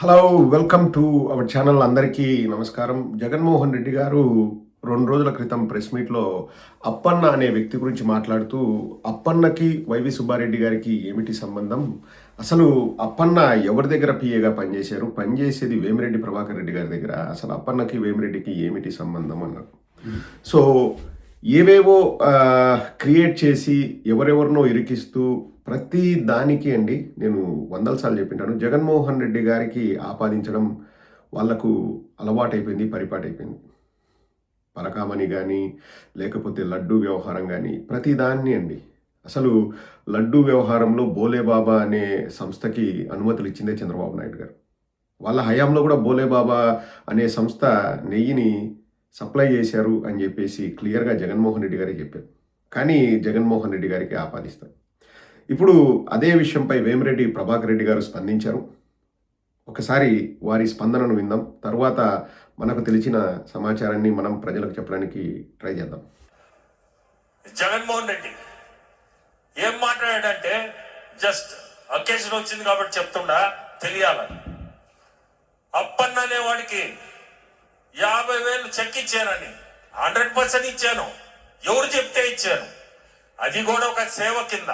Hello welcome to our channel అందరికీ నమస్కారం. జగన్మోహన్ రెడ్డి గారు రెండు రోజుల క్రితం ప్రెస్ మీట్లో అప్పన్న అనే వ్యక్తి గురించి మాట్లాడుతూ అప్పన్నకి వైవి సుబ్బారెడ్డి గారికి ఏమిటి సంబంధం? అసలు అప్పన్న ఎవరి దగ్గర పిఏగా పనిచేశారు? పనిచేసేది వేమిరెడ్డి ప్రభాకర్ రెడ్డి గారి దగ్గర. అసలు అప్పన్నకి వేమిరెడ్డికి ఏమిటి సంబంధం అన్నారు. సో ఏవేవో క్రియేట్ చేసి ఎవరెవరినో ఇరికిస్తూ ప్రతి దానికి అండి నేను వందల సార్లు చెప్పింటాను. జగన్మోహన్ రెడ్డి గారికి ఆపాదించడం వాళ్ళకు అలవాటైపోయింది పరిపాటైపోయింది. పరకామణి కానీ లేకపోతే లడ్డూ వ్యవహారం కానీ ప్రతి దాన్ని అండి. అసలు లడ్డూ వ్యవహారంలో బోలేబాబా అనే సంస్థకి అనుమతులు ఇచ్చిందే చంద్రబాబు నాయుడు గారు. వాళ్ళ హయాంలో కూడా బోలేబాబా అనే సంస్థ నెయ్యిని సప్లై చేశారు అని చెప్పేసి క్లియర్గా జగన్మోహన్ రెడ్డి గారికి చెప్పారు. కానీ జగన్మోహన్ రెడ్డి గారికి ఆపాదిస్తారు. ఇప్పుడు అదే విషయంపై వేమిరెడ్డి ప్రభాకర్ రెడ్డి గారు స్పందించారు. ఒకసారి వారి స్పందనను విందాం. తర్వాత మనకు తెలిసిన సమాచారాన్ని మనం ప్రజలకు చెప్పడానికి ట్రై చేద్దాం. జగన్మోహన్ రెడ్డి ఏం మాట్లాడాడంటే జస్ట్ అకేషన్ వచ్చింది కాబట్టి చెప్తుండా తెలియాలని అప్పన్న అనేవాడికి యాభై వేలు చెక్ ఇచ్చానని హండ్రెడ్ పర్సెంట్ ఇచ్చాను. ఎవరు చెప్తే ఇచ్చాను. అది కూడా ఒక సేవ కింద.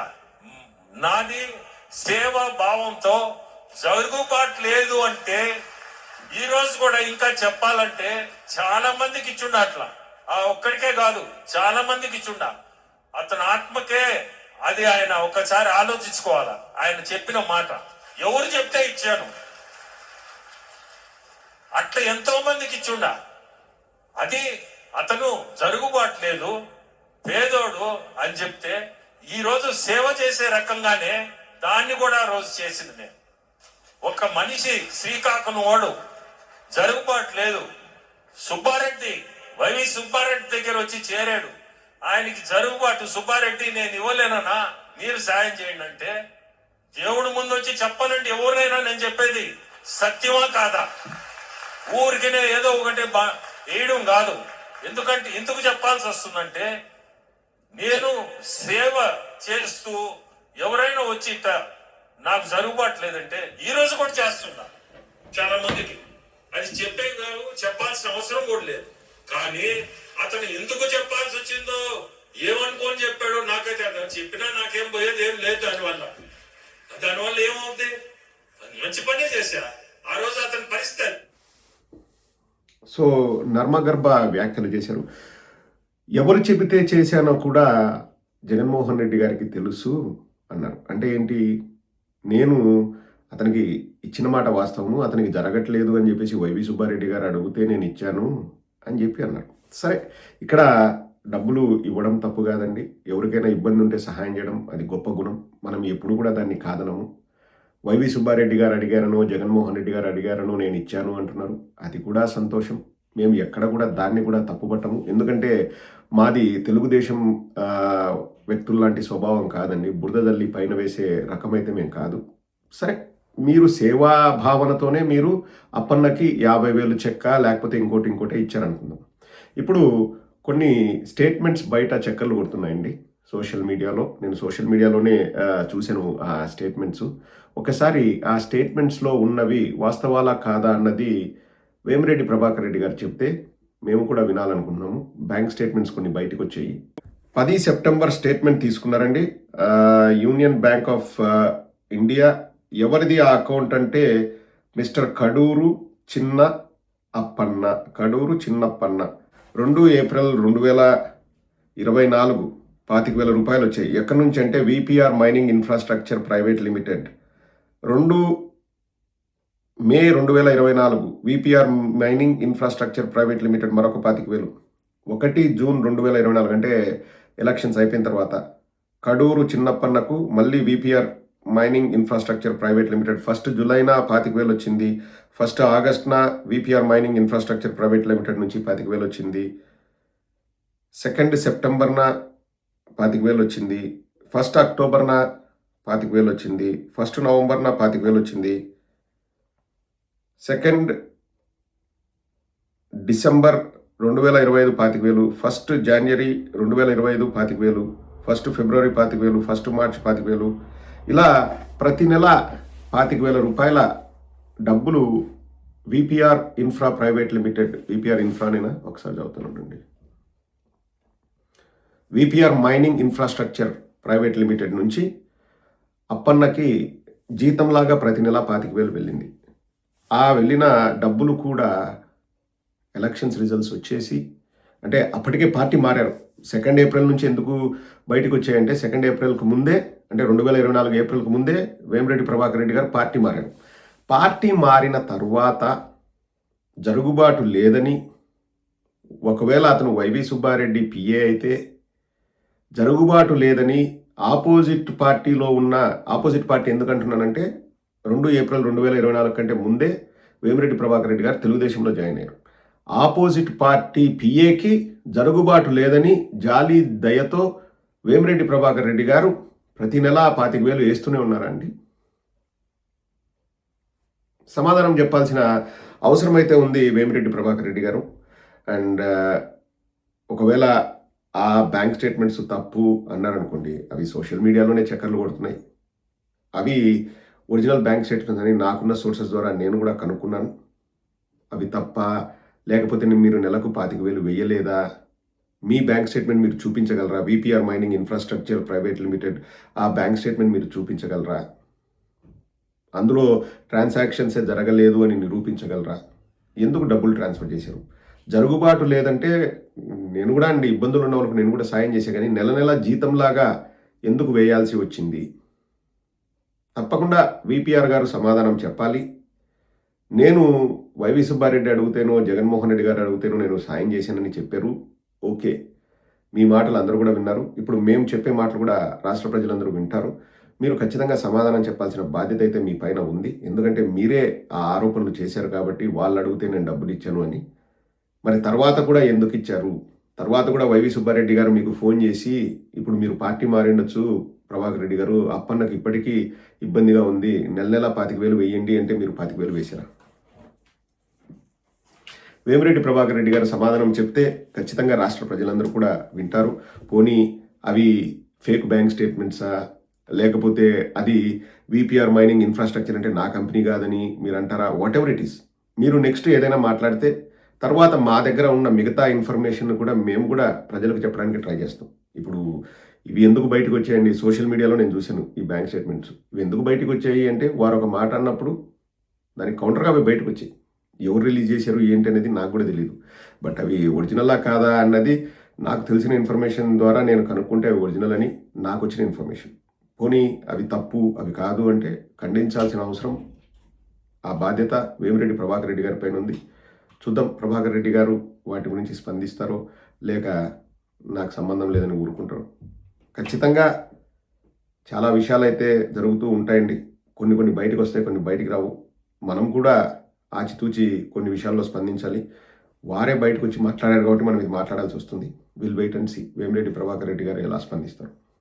నాది సేవా భావంతో జరుగుబాటు లేదు అంటే ఈ రోజు కూడా ఇంకా చెప్పాలంటే చాలా మందికి ఇచ్చుండ అట్లా? ఆ ఒక్కడికే కాదు చాలా మందికి ఇచ్చుండ? అతని ఆత్మకే అది ఆయన ఒకసారి ఆలోచించుకోవాలా? ఆయన చెప్పిన మాట. ఎవరు చెప్తే ఇచ్చాను? అట్లా ఎంతో మందికి ఇచ్చుండ? అది అతను జరుగుబాటు లేదు పేదోడు అని చెప్తే ఈ రోజు సేవ చేసే రకంగానే దాన్ని కూడా రోజు చేసింది నేను. ఒక మనిషి శ్రీకాకుళం వాడు జరుగుబాటు లేదు. సుబ్బారెడ్డి వైవి సుబ్బారెడ్డి దగ్గర వచ్చి చేరాడు. ఆయనకి జరుగుబాటు సుబ్బారెడ్డి నేను ఇవ్వలేనన్నా మీరు సాయం చేయండి అంటే దేవుడు ముందు వచ్చి చెప్పనండి ఎవరినైనా నేను చెప్పేది సత్యమా కాదా? ఊరికి ఏదో ఒకటి బా వేయడం కాదు. ఎందుకంటే ఎందుకు చెప్పాల్సి వస్తుందంటే నేను సేవ చేస్తూ ఎవరైనా వచ్చి నాకు జరుగుబాటు లేదంటే ఈ రోజు కూడా చేస్తున్నా. చాలా మందికి. అది చెప్పే కాదు చెప్పాల్సిన అవసరం కూడా లేదు. కానీ అతను ఎందుకు చెప్పాల్సి వచ్చిందో ఏమనుకోని చెప్పాడో నాకైతే అర్థం చెప్పినా నాకేం పోయేది ఏం లేదు దానివల్ల. దానివల్ల ఏమవుతుంది మంచి పనే చేశా. ఆ రోజు అతని పరిస్థితి సో నర్మగర్భ వ్యాఖ్యలు చేశారు. ఎవరు చెబితే చేశానో కూడా జగన్మోహన్ రెడ్డి గారికి తెలుసు అన్నారు. అంటే ఏంటి? నేను అతనికి ఇచ్చిన మాట వాస్తవము అతనికి జరగట్లేదు అని చెప్పేసి వైవి సుబ్బారెడ్డి గారు అడిగితే నేను ఇచ్చాను అని చెప్పి అన్నారు. సరే ఇక్కడ డబ్బులు ఇవ్వడం తప్పు కాదండి. ఎవరికైనా ఇబ్బంది ఉంటే సహాయం చేయడం అది గొప్ప గుణం. మనం ఎప్పుడు కూడా దాన్ని కాదనము. వైవి సుబ్బారెడ్డి గారు అడిగారనో జగన్మోహన్ రెడ్డి గారు అడిగారనో నేను ఇచ్చాను అంటున్నారు. అది కూడా సంతోషం. మేము ఎక్కడ కూడా దాన్ని కూడా తప్పుపట్టము. ఎందుకంటే మాది తెలుగుదేశం వ్యక్తుల వ్యక్తుల్లాంటి స్వభావం కాదండి. బురద తల్లి పైన వేసే రకమైతే మేము కాదు. సరే మీరు సేవా భావనతోనే మీరు అప్పన్నకి యాభై వేలు చెక్క లేకపోతే ఇంకోటి ఇంకోటి ఇచ్చారనుకుందాం. ఇప్పుడు కొన్ని స్టేట్మెంట్స్ బయట చెక్కలు కొడుతున్నాయండి సోషల్ మీడియాలో. నేను సోషల్ మీడియాలోనే చూశాను ఆ స్టేట్మెంట్స్. ఒకసారి ఆ స్టేట్మెంట్స్లో ఉన్నవి వాస్తవాలా కాదా అన్నది వేమిరెడ్డి ప్రభాకర్ రెడ్డి గారు చెప్తే మేము కూడా వినాలనుకుంటున్నాము. బ్యాంక్ స్టేట్మెంట్స్ కొన్ని బయటకు వచ్చాయి పది సెప్టెంబర్ స్టేట్మెంట్ తీసుకున్నారండి. Union Bank of India. ఎవరిది ఆ అకౌంట్ అంటే మిస్టర్ కడూరు చిన్న అప్పన్న. కడూరు చిన్నప్పన్న రెండు ఏప్రిల్ రెండు వేల ఇరవై నాలుగు పాతిక వేల రూపాయలు వచ్చాయి ఎక్కడి నుంచి అంటే VPR mining infrastructure private limited. రెండు మే రెండు వేల ఇరవై నాలుగు VPR mining infrastructure private limited మరొక పాతిక వేలు. ఒకటి జూన్ రెండు వేల ఇరవై నాలుగు అంటే ఎలక్షన్స్ అయిపోయిన తర్వాత కడూరు చిన్నప్పన్నకు మళ్ళీ VPR mining infrastructure private limited first జులైన పాతిక వేలు వచ్చింది. First ఆగస్ట్న VPR mining infrastructure private limited నుంచి పాతిక వేలు వచ్చింది. సెకండ్ సెప్టెంబర్న పాతిక వేలు వచ్చింది. ఫస్ట్ అక్టోబర్న పాతిక వేలు వచ్చింది. ఫస్ట్ నవంబర్న పాతిక వేలు వచ్చింది. సెకండ్ డిసెంబర్ రెండు వేల ఇరవై ఐదు పాతిక వేలు ఫస్ట్ జనవరి రెండు వేల ఇరవై ఐదు పాతిక వేలు ఫస్ట్ ఫిబ్రవరి పాతిక వేలు ఫస్ట్ మార్చ్ పాతిక వేలు. ఇలా ప్రతి నెల పాతిక వేల రూపాయల డబ్బులు VPR infra private limited VPR ఇన్ఫ్రానేనా ఒకసారి చదువుతానండి VPR mining infrastructure private limited నుంచి అప్పన్నకి జీతంలాగా ప్రతి నెల పాతిక వేలు వెళ్ళింది. ఆ వెళ్ళిన డబ్బులు కూడా ఎలక్షన్స్ రిజల్ట్స్ వచ్చేసి అంటే అప్పటికే పార్టీ మారారు. సెకండ్ ఏప్రిల్ నుంచి ఎందుకు బయటకు వచ్చాయంటే సెకండ్ ఏప్రిల్కి ముందే అంటే రెండు వేల ఇరవై నాలుగు ఏప్రిల్కి ముందే వేమిరెడ్డి ప్రభాకర్ రెడ్డి గారు పార్టీ మారారు. పార్టీ మారిన తర్వాత జరుగుబాటు లేదని ఒకవేళ అతను వైవి సుబ్బారెడ్డి పిఏ అయితే జరుగుబాటు లేదని ఆపోజిట్ పార్టీలో ఉన్న ఆపోజిట్ పార్టీ ఎందుకంటున్నానంటే రెండు ఏప్రిల్ రెండు వేల ఇరవై నాలుగు కంటే ముందే వేమిరెడ్డి ప్రభాకర్ రెడ్డి గారు తెలుగుదేశంలో జాయిన్ అయ్యారు. ఆపోజిట్ పార్టీ పిఏకి జరుగుబాటు లేదని జాలి దయతో వేమిరెడ్డి ప్రభాకర్ రెడ్డి గారు ప్రతి నెల పాతిక వేలు వేస్తూనే ఉన్నారండి. సమాధానం చెప్పాల్సిన అవసరమైతే ఉంది వేమిరెడ్డి ప్రభాకర్ రెడ్డి గారు. అండ్ ఒకవేళ ఆ బ్యాంక్ స్టేట్మెంట్స్ తప్పు అన్నారనుకోండి అవి సోషల్ మీడియాలోనే చక్కర్లు కొడుతున్నాయి. అవి ఒరిజినల్ బ్యాంక్ స్టేట్మెంట్స్ అని నాకున్న సోర్సెస్ ద్వారా నేను కూడా కనుక్కున్నాను. అవి తప్ప లేకపోతే మీరు నెలకు పాతిక వేలు వేయలేదా? మీ బ్యాంక్ స్టేట్మెంట్ మీరు చూపించగలరా? VPR mining infrastructure private limited ఆ బ్యాంక్ స్టేట్మెంట్ మీరు చూపించగలరా? అందులో ట్రాన్సాక్షన్సే జరగలేదు అని నిరూపించగలరా? ఎందుకు డబ్బులు ట్రాన్స్ఫర్ చేశారు? జరుగుబాటు లేదంటే నేను కూడా అండి ఇబ్బందులు ఉన్న వాళ్ళకి నేను కూడా సాయం చేసే కానీ నెల నెల జీతంలాగా ఎందుకు వేయాల్సి వచ్చింది? తప్పకుండా విపిఆర్ గారు సమాధానం చెప్పాలి. నేను వైవి సుబ్బారెడ్డి అడుగుతేనో జగన్మోహన్ రెడ్డి గారు అడుగుతేనో నేను సాయం చేశానని చెప్పారు. ఓకే. మీ మాటలు అందరూ కూడా విన్నారు. ఇప్పుడు మేము చెప్పే మాటలు కూడా రాష్ట్ర ప్రజలందరూ వింటారు. మీరు ఖచ్చితంగా సమాధానం చెప్పాల్సిన బాధ్యత అయితే మీ పైన ఉంది. ఎందుకంటే మీరే ఆ ఆరోపణలు చేశారు కాబట్టి వాళ్ళు అడిగితే నేను డబ్బులు ఇచ్చాను అని. మరి తర్వాత కూడా ఎందుకు ఇచ్చారు? తర్వాత కూడా వైవి సుబ్బారెడ్డి గారు మీకు ఫోన్ చేసి ఇప్పుడు మీరు పార్టీ మారిండొచ్చు ప్రభాకర్ రెడ్డి గారు అప్పన్నకు ఇప్పటికీ ఇబ్బందిగా ఉంది. నెల నెల పాతిక వేలు వేయండి అంటే మీరు పాతిక వేలు వేశారా వేమిరెడ్డి ప్రభాకర్ రెడ్డి గారు సమాధానం చెప్తే ఖచ్చితంగా రాష్ట్ర ప్రజలందరూ కూడా వింటారు. పోనీ అవి ఫేక్ బ్యాంక్ స్టేట్మెంట్సా? లేకపోతే అది విపిఆర్ మైనింగ్ ఇన్ఫ్రాస్ట్రక్చర్ అంటే నా కంపెనీ కాదని మీరు అంటారా? వాట్ ఎవర్ ఇట్ ఈస్ మీరు నెక్స్ట్ ఏదైనా మాట్లాడితే తర్వాత మా దగ్గర ఉన్న మిగతా ఇన్ఫర్మేషన్ కూడా మేము కూడా ప్రజలకు చెప్పడానికి ట్రై చేస్తాం. ఇప్పుడు ఇవి ఎందుకు బయటకు వచ్చాయండి? సోషల్ మీడియాలో నేను చూశాను ఈ బ్యాంక్ స్టేట్మెంట్స్. ఇవి ఎందుకు బయటకు వచ్చాయి అంటే వారు ఒక మాట అన్నప్పుడు దానికి కౌంటర్గా అవి బయటకు వచ్చాయి. ఎవరు రిలీజ్ చేశారు ఏంటి అనేది నాకు కూడా తెలియదు బట్ అవి ఒరిజినలా కాదా అన్నది నాకు తెలిసిన ఇన్ఫర్మేషన్ ద్వారా నేను కనుక్కుంటే అవి ఒరిజినల్ అని నాకు వచ్చిన ఇన్ఫర్మేషన్. పోనీ అవి తప్పు అవి కాదు అంటే ఖండించాల్సిన అవసరం ఆ బాధ్యత వేమిరెడ్డి ప్రభాకర్ రెడ్డి గారి పైన ఉంది. చూద్దాం ప్రభాకర్ రెడ్డి గారు వాటి గురించి స్పందిస్తారో లేక నాకు సంబంధం లేదని ఊరుకుంటారు. ఖచ్చితంగా చాలా విషయాలు అయితే జరుగుతూ ఉంటాయండి. కొన్ని కొన్ని బయటకు వస్తాయి కొన్ని బయటికి రావు. మనం కూడా ఆచితూచి కొన్ని విషయాల్లో స్పందించాలి. వారే బయటకు వచ్చి మాట్లాడారు కాబట్టి మనం ఇది మాట్లాడాల్సి వస్తుంది. Will wait and see. Vemireddy Prabhakar Reddy గారు ఎలా స్పందిస్తారు?